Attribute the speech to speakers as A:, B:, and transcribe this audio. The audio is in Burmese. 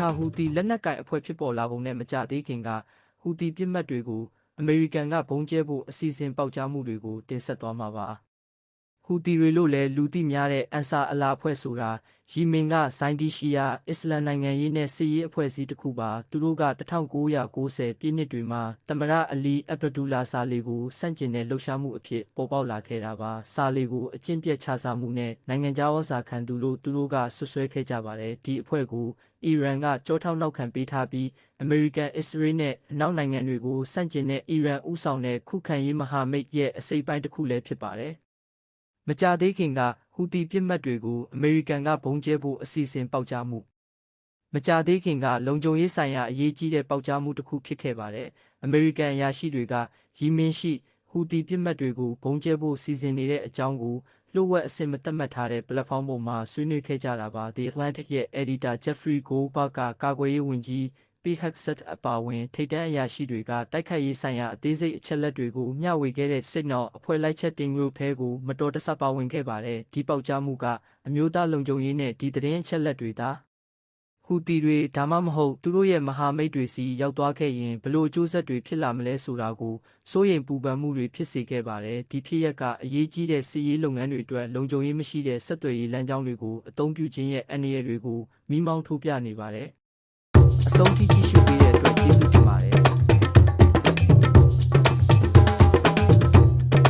A: ခါဟူတီလက်နက်ကင်အဖွဲ့ဖြစ်ပေါ်လာပုံနဲ့မကြသေးခင်ကဟူတီပြစ်မှတ်တွေကိုအမေရိကန်ကဘုံကျဲဖို့အစီအစဉ်ပေါက်ကြားမှုတွေကိုတင်ဆက်သွားမှာပါ ဟူတီတွေလို့လည်းလူသိများတဲ့အန်ဆာအလာအဖွဲ့ဆိုတာယီမင်ကဇိုင်းဒီရှီယာအစ္စလမ်နိုင်ငံရေးနဲ့စစ်ရေးအဖွဲ့အစည်းတစ်ခုပါသူတို့က1990ပြည့်နှစ်တွေမှာတမရအလီအဗ်ဒူလာဆာလီကိုစန့်ကျင်တဲ့လှုပ်ရှားမှုအဖြစ်ပေါ်ပေါက်လာခဲ့တာပါဆာလီကိုအကျင့်ပြတ်ချစားမှုနဲ့နိုင်ငံခြားဩဇာခံသူလို့သူတို့ကဆွဆွဲခဲ့ကြပါတယ်ဒီအဖွဲ့ကိုအီရန်ကကြောထောက်နောက်ခံပေးထားပြီးအမေရိကန်အစ္စရေးနဲ့အနောက်နိုင်ငံတွေကိုစန့်ကျင်တဲ့အီရန်ဥဆောင်တဲ့ခုခံရေးမဟာမိတ်ရဲ့အစိပ်ပိုင်းတစ်ခုလည်းဖြစ်ပါတယ် မကြသေးခင်ကဟူတီပြစ်မှတ်တွေကိုအမေရိကန်ကဘုံကျဲဖို့အစီအစဉ်ပေါက်ကြားမှုမကြသေးခင်ကလုံခြုံရေးဆိုင်ရာအရေးကြီးတဲ့ပေါက်ကြားမှုတစ်ခုဖြစ်ခဲ့ပါတယ်အမေရိကန်အရာရှိတွေကယီမင်ရှိဟူတီပြစ်မှတ်တွေကိုဘုံကျဲဖို့စီစဉ်နေတဲ့အကြောင်းကိုလျှို့ဝှက်အဆင့်မသတ်မှတ်ထားတဲ့ platform ပေါ်မှာဆွေးနွေးခဲ့ကြတာပါ The Atlantic ရဲ့ editor Jeffrey Goldberg ကကာကွယ်ရေးဝန်ကြီး Pete Hegseth အပါအဝင် ထိပ်တန်းအရာရှိတွေကတိုက်ခိုက်ရေးဆိုင်ရာအသေးစိတ်အချက်လက်တွေကိုမျှဝေခဲ့တဲ့ Signal အဖွဲ့လိုက်ချက်တင်လို့ဖဲကိုမတော်တဆပါဝင်ခဲ့ပါတယ်ဒီပေါက်ကြားမှုကအမျိုးသားလုံခြုံရေးနဲ့ဒီသတင်းအချက်လက်တွေသာဟူတီတွေဒါမှမဟုတ်သူတို့ရဲ့မဟာမိတ်တွေစီရောက်သွားခဲ့ရင်ဘလို့အကျိုးဆက်တွေဖြစ်လာမလဲဆိုတာကိုစိုးရိမ်ပူပန်မှုတွေဖြစ်စေခဲ့ပါတယ်ဒီဖြစ်ရပ်ကအရေးကြီးတဲ့စီးရေးလုပ်ငန်းတွေအတွက်လုံခြုံရေးမရှိတဲ့ဆက်သွယ်ရေးလမ်းကြောင်းတွေကိုအသုံးပြုခြင်းရဲ့အန္တရာယ်တွေကိုမိမောင်းထိုးပြနေပါတယ် အဆုံးထိကြ